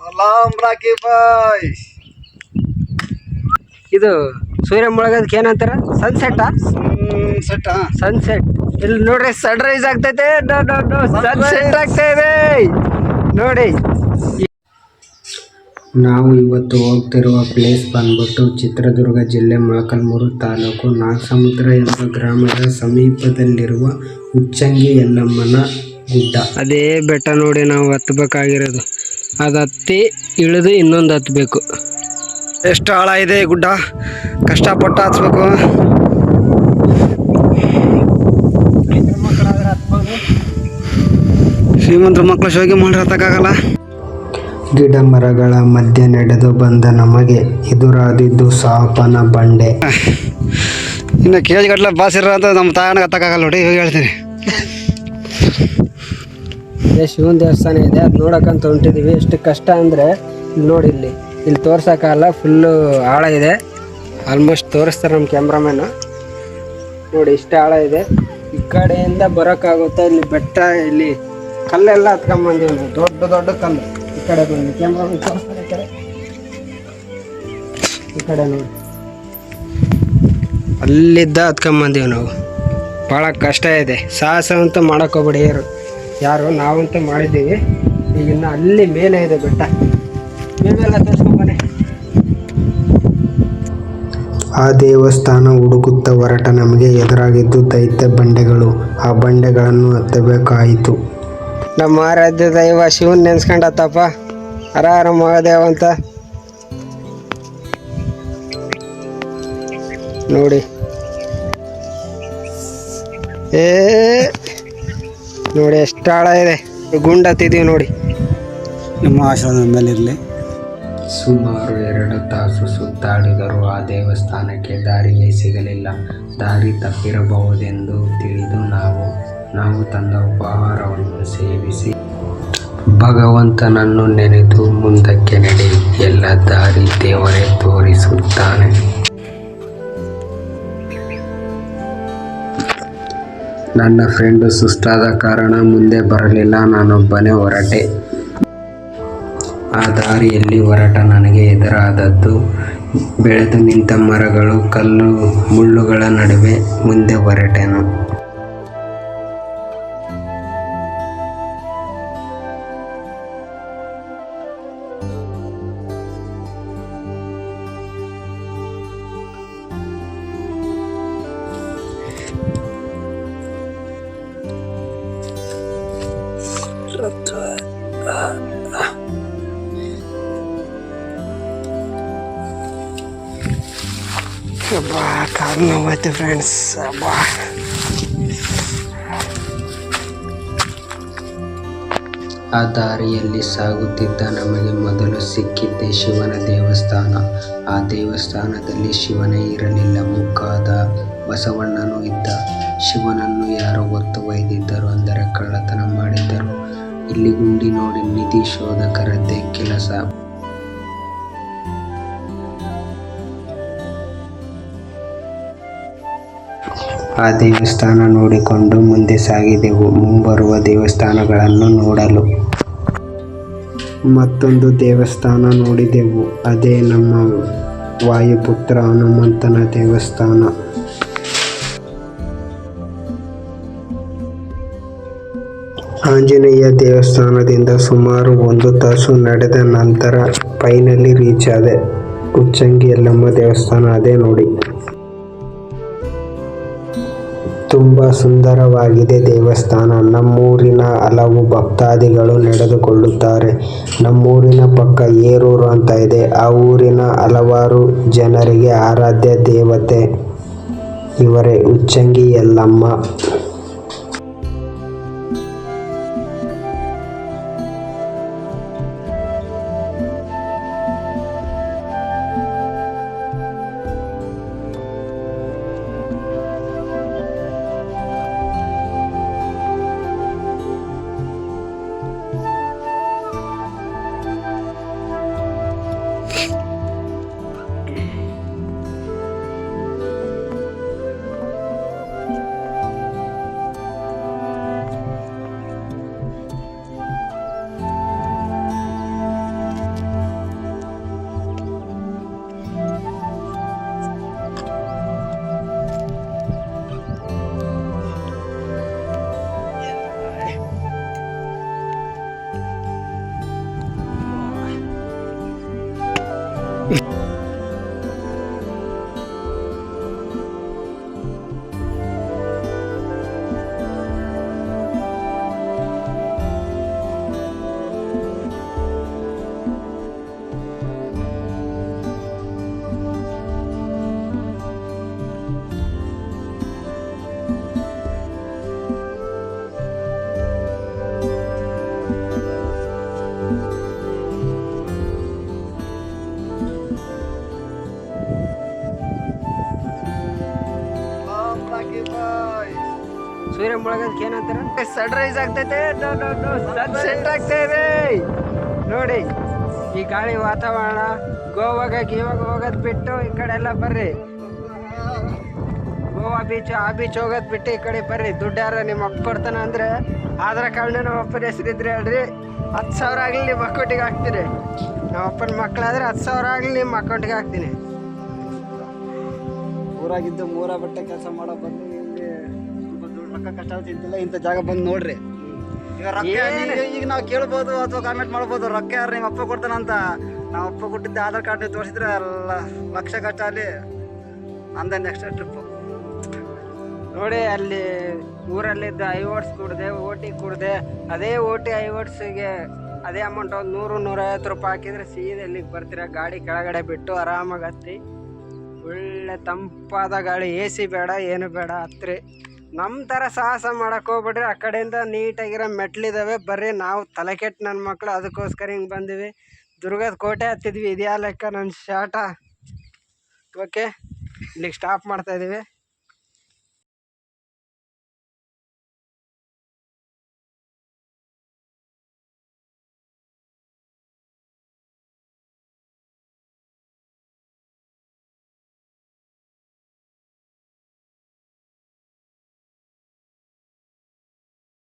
ಸಲಾಂ ರಾಕಿ ಬಾಯ್ ಇದು ಸೂರ್ಯ ಮುಳಗೋದಕ್ಕೆ ಏನಂತಾರ sunset sunset sunset ಇಲ್ಲಿ ನೋಡ್ರಿ ಸನ್ ರೈಸ್ ಆಗ್ತೈತೆ ಸನ್ಸೆಟ್ ಆಗ್ತಾ ಇದೆ. ನೋಡಿ. ನಾವು ಇವತ್ತು ಹೋಗ್ತಿರುವ ಪ್ಲೇಸ್ ಬಂದ್ಬಿಟ್ಟು ಚಿತ್ರದುರ್ಗ ಜಿಲ್ಲೆ ಮೊಳಕಲ್ಮೂರು ತಾಲೂಕು ನಾಗಸಮುದ್ರ ಎಂಬ ಗ್ರಾಮದ ಸಮೀಪದಲ್ಲಿರುವ ಉಚ್ಚಂಗಿ ಯಲ್ಲಮ್ಮನ ಗುಡ್ಡ. ಅದೇ ಬೆಟ್ಟ ನೋಡಿ ನಾವು ಹತ್ಬೇಕಾಗಿರೋದು. ಅದು ಹತ್ತಿ ಇಳಿದು ಇನ್ನೊಂದು ಹತ್ಬೇಕು. ಎಷ್ಟು ಆಳ ಇದೆ ಈ ಗುಡ್ಡ? ಕಷ್ಟಪಟ್ಟು ಹಚ್ಬೇಕು ಶ್ರೀಮಂತರ ಮಕ್ಕಳು ಶೋಗಿ ಮಾಡಿ ಹತ್ತಕ್ಕಾಗಲ್ಲ? ಗಿಡ ಮರಗಳ ಮಧ್ಯೆ ನಡೆದು ಬಂದ ನಮಗೆ ಎದುರಾದಿದ್ದು ಸಾಪನ ಬಂಡೆ. ಇನ್ನು ಕೆ ಜಿ ಗಟ್ಟಲೆ ಬಾಸ್ ಇರೋ ಅಂತ ನಮ್ಮ ತಾಯಣ್ಣ ಹತ್ತಕ್ಕಾಗಲ್ಲ ನೋಡಿ ಇವಾಗ ಹೇಳ್ತೀನಿ. ಇದೇ, ಶಿವನ ದೇವಸ್ಥಾನ ಇದೆ, ಅದು ನೋಡೋಕ್ಕಂತ ಹೊಂಟಿದ್ದೀವಿ ಎಷ್ಟು ಕಷ್ಟ ಅಂದರೆ ಇಲ್ಲಿ ನೋಡಿ ಇಲ್ಲಿ. ಇಲ್ಲಿ ತೋರ್ಸೋಕ್ಕಲ್ಲ ಫುಲ್ಲು ಆಳ ಇದೆ. ಆಲ್ಮೋಸ್ಟ್ ತೋರಿಸ್ತಾರೆ ನಮ್ಮ ಕ್ಯಾಮ್ರಾಮ್ಯಾನು ನೋಡಿ, ಇಷ್ಟು ಆಳ ಇದೆ. ಈ ಕಡೆಯಿಂದ ಬರೋಕ್ಕಾಗುತ್ತೆ ಇಲ್ಲಿ ಬೆಟ್ಟ, ಇಲ್ಲಿ ಕಲ್ಲೆಲ್ಲ ಹತ್ಕೊಂಬಂದೀವಿ ನಾವು. ದೊಡ್ಡ ದೊಡ್ಡ ಕಲ್ಲು. ಈ ಕಡೆ ಬಂದು ಕ್ಯಾಮ್ರಾಮನ್ ತೋರಿಸ್ತಾರೆ ಈ ಕಡೆ. ನೋಡಿ. ಅಲ್ಲಿದ್ದ ಹತ್ಕೊಂಬಂದೀವಿ ನಾವು. ಭಾಳ ಕಷ್ಟ ಇದೆ. ಸಾಹಸ ಅಂತೂ ಮಾಡೋಕ್ಕೋಗ್ಬೇಡಿ ಯಾರು ಯಾರು ನಾವಂತೂ ಮಾಡಿದ್ದೀವಿ. ಈಗ ಇನ್ನು ಅಲ್ಲಿ ಮೇಲೆ ಇದೆ ಬೆಟ್ಟ. ಮೇಲೆಲ್ಲ ತೋರಿಸ್ಕೊಂಬನ್ನಿ ಆ ದೇವಸ್ಥಾನ ಹುಡುಕುತ್ತ ಹೊರಟ ನಮಗೆ ಎದುರಾಗಿದ್ದು ದೈತ್ಯ ಬಂಡೆಗಳು. ಆ ಬಂಡೆಗಳನ್ನು ಹತ್ತಬೇಕಾಯಿತು. ನಮ್ಮ ಆರಾಧ್ಯ ದೈವ ಶಿವನ್ ನೆನ್ಸ್ಕೊಂಡತ್ತಪ್ಪ. ಹರ ಹರ ಮಹಾದೇವ ಅಂತ. ನೋಡಿ. ಏ ನೋಡಿ ಎಷ್ಟು ಆಳ ಇದೆ. ಗುಂಡ ಹತ್ತಿದೀವಿ ನೋಡಿ. ನಿಮ್ಮ ಆಶ್ರಮದ ಮೇಲೆ ಇರಲಿ ಸುಮಾರು ಎರಡು ತಾಸು ಸುತ್ತಾಡಿದರೂ ಆ ದೇವಸ್ಥಾನಕ್ಕೆ ದಾರಿಯೇ ಸಿಗಲಿಲ್ಲ. ದಾರಿ ತಪ್ಪಿರಬಹುದೆಂದು ತಿಳಿದು ನಾವು ನಾವು ತಂದ ಉಪಹಾರವನ್ನು ಸೇವಿಸಿ. ಭಗವಂತನನ್ನು ನೆನೆದು ಮುಂದಕ್ಕೆ ನಡೆ. ಎಲ್ಲ ದಾರಿ ದೇವರೇ ತೋರಿಸುತ್ತಾನೆ. ನನ್ನ ಫ್ರೆಂಡು ಸುಸ್ತಾದ ಕಾರಣ ಮುಂದೆ ಬರಲಿಲ್ಲ, ನಾನೊಬ್ಬನೇ ಹೊರಟೆ. ಆ ದಾರಿಯಲ್ಲಿ ಹೊರಟ ನನಗೆ ಎದುರಾದದ್ದು, ಬೆಳೆದು ನಿಂತ ಮರಗಳು, ಕಲ್ಲು, ಮುಳ್ಳುಗಳ ನಡುವೆ ಮುಂದೆ ಹೊರಟೆನು. ಕಾಲು ನೋವಾಯ್ತು ಫ್ರೆಂಡ್ಸ್ ಅಬ್ಬಾ ಆ ದಾರಿಯಲ್ಲಿ ಸಾಗುತ್ತಿದ್ದ ನಮಗೆ ಮೊದಲು ಸಿಕ್ಕಿದ್ದೆ ಶಿವನ ದೇವಸ್ಥಾನ. ಆ ದೇವಸ್ಥಾನದಲ್ಲಿ ಶಿವನೇ ಇರಲಿಲ್ಲ. ಮುಖಾದ ಬಸವಣ್ಣನೂ ಇದ್ದ. ಶಿವನನ್ನು ಯಾರೋ ಹೊತ್ತು ಒಯ್ದಿದ್ದರು ಅಂದರೆ ಕಳ್ಳತನ ಮಾಡಿದ್ದರು. ಇಲ್ಲಿ ಗುಂಡಿ ನೋಡಿ ನಿಧಿ ಶೋಧಕರದ್ದೇ ಕೆಲಸ. ಆ ದೇವಸ್ಥಾನ ನೋಡಿಕೊಂಡು ಮುಂದೆ ಸಾಗಿದೆವು. ಮುಂಬರುವ ದೇವಸ್ಥಾನಗಳನ್ನು ನೋಡಲು ಮತ್ತೊಂದು ದೇವಸ್ಥಾನ ನೋಡಿದೆವು. ಅದೇ ನಮ್ಮ ವಾಯುಪುತ್ರ ಹನುಮಂತನ ದೇವಸ್ಥಾನ. ಆಂಜನೇಯ ದೇವಸ್ಥಾನದಿಂದ ಸುಮಾರು ಒಂದು ತಾಸು ನಡೆದ ನಂತರ ಫೈನಲಿ ರೀಚ್ ಆದೆ ಉಚ್ಚಂಗಿ ಯಲ್ಲಮ್ಮ ದೇವಸ್ಥಾನ ಅದೇ ನೋಡಿ. ತುಂಬ ಸುಂದರವಾಗಿದೆ ದೇವಸ್ಥಾನ. ನಮ್ಮೂರಿನ ಹಲವು ಭಕ್ತಾದಿಗಳು ನಡೆದುಕೊಳ್ಳುತ್ತಾರೆ. ನಮ್ಮೂರಿನ ಪಕ್ಕ ಏರೂರು ಅಂತ ಇದೆ. ಆ ಊರಿನ ಹಲವಾರು ಜನರಿಗೆ ಆರಾಧ್ಯ ದೇವತೆ ಇವರೇ. ಉಚ್ಚಂಗಿ ಯಲ್ಲಮ್ಮ. ಮುಳಗೋದಕ್ಕೆ ಏನಂತಾರ? ಸನ್ರೈಸ್ ಆಗ್ತೈತೆ. ಸನ್ಸೆಟ್ ನೋಡಿ, ಈ ಗಾಳಿ ವಾತಾವರಣ ಗೋವಾಗ, ಗೀವಾಗ ಹೋಗೋದ್ ಬಿಟ್ಟು ಈ ಕಡೆ ಎಲ್ಲ ಬರ್ರಿ. ಗೋವಾ ಬೀಚ್ ಆ ಬೀಚ್ ಹೋಗೋದ್ ಬಿಟ್ಟು ಈ ಕಡೆ ಬರ್ರಿ. ದುಡ್ಡು ಯಾರ ನಿಮ್ಮ ಅಪ್ಪ ಕೊಡ್ತಾನ ಅಂದ್ರೆ ಆಧಾರ್ ಕಾರ್ಡ್ ನಮ್ಮ ಅಪ್ಪನ ಹೆಸರಿದ್ರೆ ಹೇಳ್ರಿ. ಹತ್ತು ಸಾವಿರ ಆಗಲಿ ನಿಮ್ಮ ಅಕೌಂಟಿಗೆ ಹಾಕ್ತೀರಿ ನಮ್ಮ ಅಪ್ಪನ ಮಕ್ಕಳಾದ್ರೆ ಹತ್ತು ಸಾವಿರ ಆಗಲಿ ನಿಮ್ಮ ಅಕೌಂಟಿಗೆ ಹಾಕ್ತೀನಿ. ಊರಾಗಿದ್ದು ಮೂರ ಬಟ್ಟೆ ಕೆಲಸ ಮಾಡೋ ಬಂದು ರೊಕ್ಕ ಕಷ್ಟ ತಿಂತಿಲ್ಲ ಇಂಥ ಜಾಗ ಬಂದು ನೋಡ್ರಿ. ಈಗ ರೊಕ್ಕ ಈಗ ಈಗ ನಾವು ಕೇಳ್ಬೋದು ಅಥವಾ ಕಾಮೆಂಟ್ ಮಾಡ್ಬೋದು ರೊಕ್ಕ ಯಾರು ನಿಮ್ಮ ಅಪ್ಪ ಕೊಡ್ತಾನಂತ ನಾವು ಅಪ್ಪ ಕೊಟ್ಟಿದ್ದ ಆಧಾರ್ ಕಾರ್ಡ್ ತೋರಿಸಿದ್ರೆ ಎಲ್ಲ ಲಕ್ಷ ಕಷ್ಟ ಅಲ್ಲಿ ಅಂದ ನೆಕ್ಸ್ಟ್ ಟ್ರಿಪ್ ನೋಡಿ ಅಲ್ಲಿ ಊರಲ್ಲಿದ್ದ ಐವರ್ಸ್ ಕುಡ್ದೆ ಓಟಿ ಕುಡ್ದೆ ಅದೇ ಓಟಿ ಐವರ್ಸ್ಗೆ ಅದೇ ಅಮೌಂಟ್ ಒಂದು ನೂರು ನೂರೈವತ್ತು ರೂಪಾಯಿ ಹಾಕಿದ್ರೆ ಸೀದಾ ಇಲ್ಲಿಗೆ ಬರ್ತೀರಾ. ಗಾಡಿ ಕೆಳಗಡೆ ಬಿಟ್ಟು ಆರಾಮಾಗಿ ಹತ್ತಿ. ಒಳ್ಳೆ ತಂಪಾದ ಗಾಳಿ ಎ ಸಿ ಬೇಡ ಏನು ಬೇಡ ಹತ್ರಿ. ನಮ್ಮ ಥರ ಸಾಹಸ ಮಾಡಕ್ಕೆ ಹೋಗ್ಬಿಡ್ರಿ ಆ ಕಡೆಯಿಂದ ನೀಟಾಗಿರೋ ಮೆಟ್ಲಿದ್ದಾವೆ ಬರ್ರಿ, ನಾವು ತಲೆ ಕೆಟ್ಟು ನನ್ನ ಮಕ್ಕಳು ಅದಕ್ಕೋಸ್ಕರ ಹಿಂಗೆ ಬಂದಿವಿ. ದುರ್ಗದ ಕೋಟೆ ಹತ್ತಿದ್ವಿ, ಇದ್ಯಾ ಲೆಕ್ಕ ನನ್ನ ಶಾಟ? ಓಕೆ ಇಲ್ಲಿಗೆ ಸ್ಟಾಪ್ ಮಾಡ್ತಾ ಇದೀವಿ.